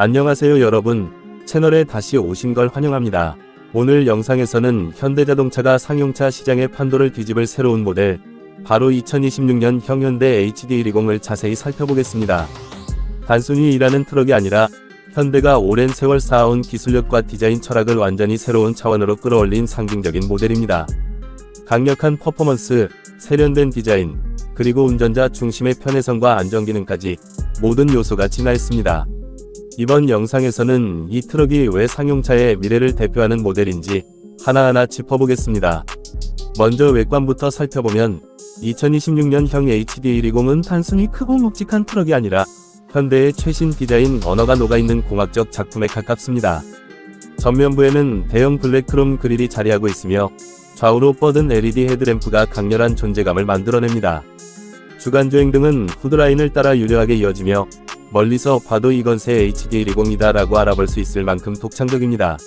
안녕하세요 여러분. 채널에 다시 오신 걸 환영합니다. 오늘 영상에서는 현대자동차가 상용차 시장의 판도를 뒤집을 새로운 모델, 바로 2026년 형 현대 HD120을 자세히 살펴보겠습니다. 단순히 일하는 트럭이 아니라 현대가 오랜 세월 쌓아온 기술력과 디자인 철학을 완전히 새로운 차원으로 끌어올린 상징적인 모델입니다. 강력한 퍼포먼스, 세련된 디자인, 그리고 운전자 중심의 편의성과 안전 기능까지 모든 요소가 진화했습니다. 이번 영상에서는 이 트럭이 왜 상용차의 미래를 대표하는 모델인지 하나하나 짚어보겠습니다. 먼저 외관부터 살펴보면 2026년형 HD120은 단순히 크고 묵직한 트럭이 아니라 현대의 최신 디자인 언어가 녹아있는 공학적 작품에 가깝습니다. 전면부에는 대형 블랙 크롬 그릴이 자리하고 있으며 좌우로 뻗은 LED 헤드램프가 강렬한 존재감을 만들어냅니다. 주간주행 등은 후드라인을 따라 유려하게 이어지며 멀리서 봐도 이건 새 HD120이다 라고 알아볼 수 있을 만큼 독창적입니다.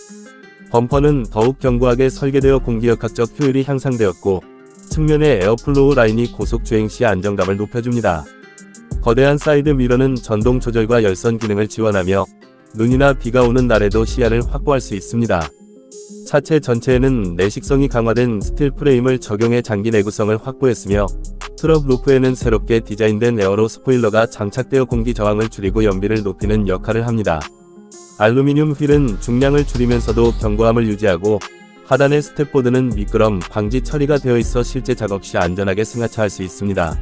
범퍼는 더욱 견고하게 설계되어 공기역학적 효율이 향상되었고 측면의 에어플로우 라인이 고속 주행 시 안정감을 높여줍니다. 거대한 사이드 미러는 전동 조절과 열선 기능을 지원하며 눈이나 비가 오는 날에도 시야를 확보할 수 있습니다. 차체 전체에는 내식성이 강화된 스틸 프레임을 적용해 장기 내구성을 확보했으며 트럭 루프에는 새롭게 디자인된 에어로 스포일러가 장착되어 공기 저항을 줄이고 연비를 높이는 역할을 합니다. 알루미늄 휠은 중량을 줄이면서도 견고함을 유지하고 하단의 스텝보드는 미끄럼 방지 처리가 되어 있어 실제 작업 시 안전하게 승하차할 수 있습니다.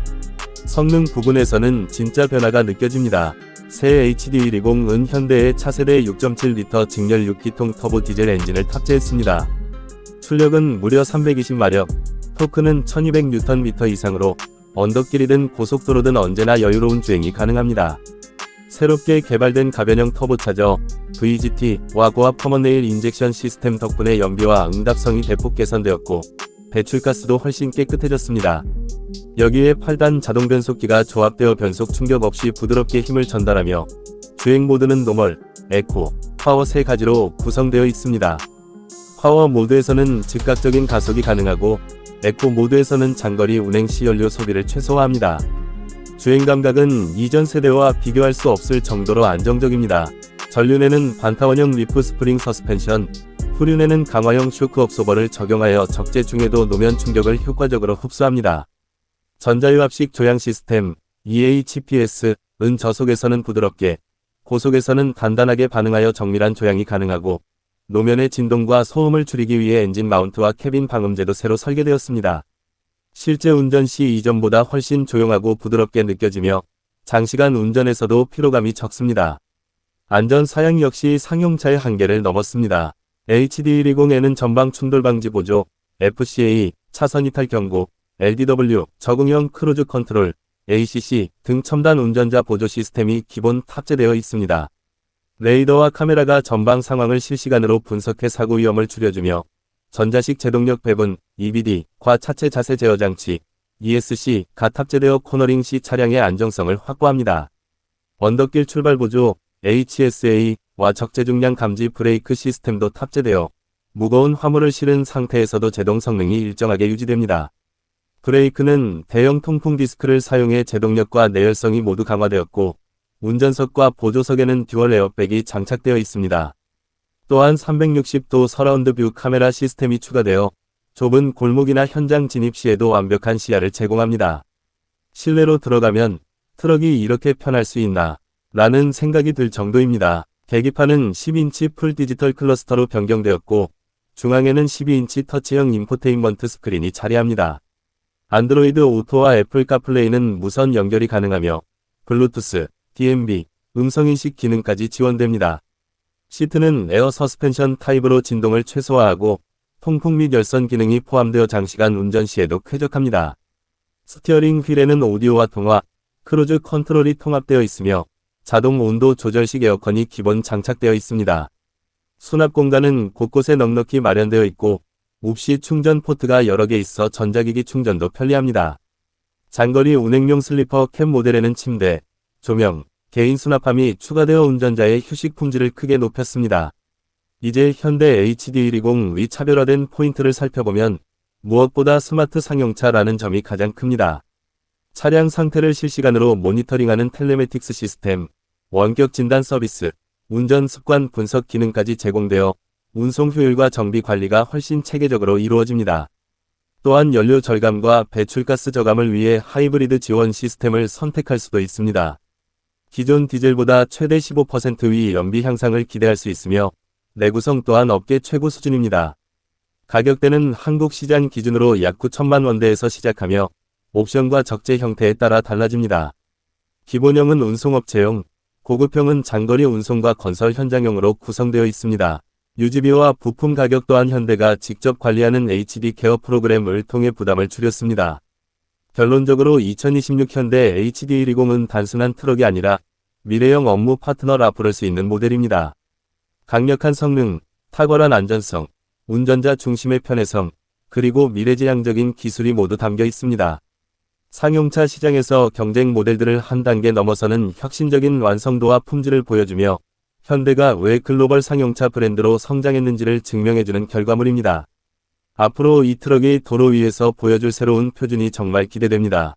성능 부분에서는 진짜 변화가 느껴집니다. 새 HD120은 현대의 차세대 6.7L 직렬 6기통 터보 디젤 엔진을 탑재했습니다. 출력은 무려 320마력, 토크는 1200Nm 이상으로 언덕길이든 고속도로든 언제나 여유로운 주행이 가능합니다. 새롭게 개발된 가변형 터보차저 VGT와 고압 커먼네일 인젝션 시스템 덕분에 연비와 응답성이 대폭 개선되었고 배출가스도 훨씬 깨끗해졌습니다. 여기에 8단 자동 변속기가 조합되어 변속 충격 없이 부드럽게 힘을 전달하며 주행 모드는 노멀, 에코, 파워 세 가지로 구성되어 있습니다. 파워 모드에서는 즉각적인 가속이 가능하고 에코 모드에서는 장거리 운행 시 연료 소비를 최소화합니다. 주행 감각은 이전 세대와 비교할 수 없을 정도로 안정적입니다. 전륜에는 반타원형 리프 스프링 서스펜션, 후륜에는 강화형 쇼크 업소버를 적용하여 적재 중에도 노면 충격을 효과적으로 흡수합니다. 전자유압식 조향 시스템 EHPS은 저속에서는 부드럽게, 고속에서는 단단하게 반응하여 정밀한 조향이 가능하고 노면의 진동과 소음을 줄이기 위해 엔진 마운트와 캐빈 방음제도 새로 설계되었습니다. 실제 운전 시 이전보다 훨씬 조용하고 부드럽게 느껴지며 장시간 운전에서도 피로감이 적습니다. 안전 사양 역시 상용차의 한계를 넘었습니다. HD120에는 전방 충돌 방지 보조, FCA, 차선 이탈 경고, LDW, 적응형 크루즈 컨트롤, ACC 등 첨단 운전자 보조 시스템이 기본 탑재되어 있습니다. 레이더와 카메라가 전방 상황을 실시간으로 분석해 사고 위험을 줄여주며 전자식 제동력 배분, EBD,과 차체 자세 제어 장치, ESC,가 탑재되어 코너링 시 차량의 안정성을 확보합니다. 언덕길 출발 보조, HSA,와 적재 중량 감지 브레이크 시스템도 탑재되어 무거운 화물을 실은 상태에서도 제동 성능이 일정하게 유지됩니다. 브레이크는 대형 통풍 디스크를 사용해 제동력과 내열성이 모두 강화되었고 운전석과 보조석에는 듀얼 에어백이 장착되어 있습니다. 또한 360도 서라운드 뷰 카메라 시스템이 추가되어 좁은 골목이나 현장 진입 시에도 완벽한 시야를 제공합니다. 실내로 들어가면 트럭이 이렇게 편할 수 있나 라는 생각이 들 정도입니다. 계기판은 10인치 풀 디지털 클러스터로 변경되었고 중앙에는 12인치 터치형 인포테인먼트 스크린이 자리합니다. 안드로이드 오토와 애플 카플레이는 무선 연결이 가능하며 블루투스, DMB, 음성인식 기능까지 지원됩니다. 시트는 에어 서스펜션 타입으로 진동을 최소화하고 통풍 및 열선 기능이 포함되어 장시간 운전 시에도 쾌적합니다. 스티어링 휠에는 오디오와 통화, 크루즈 컨트롤이 통합되어 있으며 자동 온도 조절식 에어컨이 기본 장착되어 있습니다. 수납 공간은 곳곳에 넉넉히 마련되어 있고 옵시 충전 포트가 여러 개 있어 전자기기 충전도 편리합니다. 장거리 운행용 슬리퍼 캡 모델에는 침대, 조명, 개인 수납함이 추가되어 운전자의 휴식 품질을 크게 높였습니다. 이제 현대 HD120의 차별화된 포인트를 살펴보면 무엇보다 스마트 상용차라는 점이 가장 큽니다. 차량 상태를 실시간으로 모니터링하는 텔레메틱스 시스템, 원격 진단 서비스, 운전 습관 분석 기능까지 제공되어 운송 효율과 정비 관리가 훨씬 체계적으로 이루어집니다. 또한 연료 절감과 배출가스 저감을 위해 하이브리드 지원 시스템을 선택할 수도 있습니다. 기존 디젤보다 최대 15%위 연비 향상을 기대할 수 있으며 내구성 또한 업계 최고 수준입니다. 가격대는 한국 시장 기준으로 약 9천만 원대에서 시작하며 옵션과 적재 형태에 따라 달라집니다. 기본형은 운송업체용, 고급형은 장거리 운송과 건설 현장용으로 구성되어 있습니다. 유지비와 부품 가격 또한 현대가 직접 관리하는 HD 케어 프로그램을 통해 부담을 줄였습니다. 결론적으로 2026 현대 HD120은 단순한 트럭이 아니라 미래형 업무 파트너라 부를 수 있는 모델입니다. 강력한 성능, 탁월한 안전성, 운전자 중심의 편의성, 그리고 미래지향적인 기술이 모두 담겨 있습니다. 상용차 시장에서 경쟁 모델들을 한 단계 넘어서는 혁신적인 완성도와 품질을 보여주며 현대가 왜 글로벌 상용차 브랜드로 성장했는지를 증명해주는 결과물입니다. 앞으로 이 트럭이 도로 위에서 보여줄 새로운 표준이 정말 기대됩니다.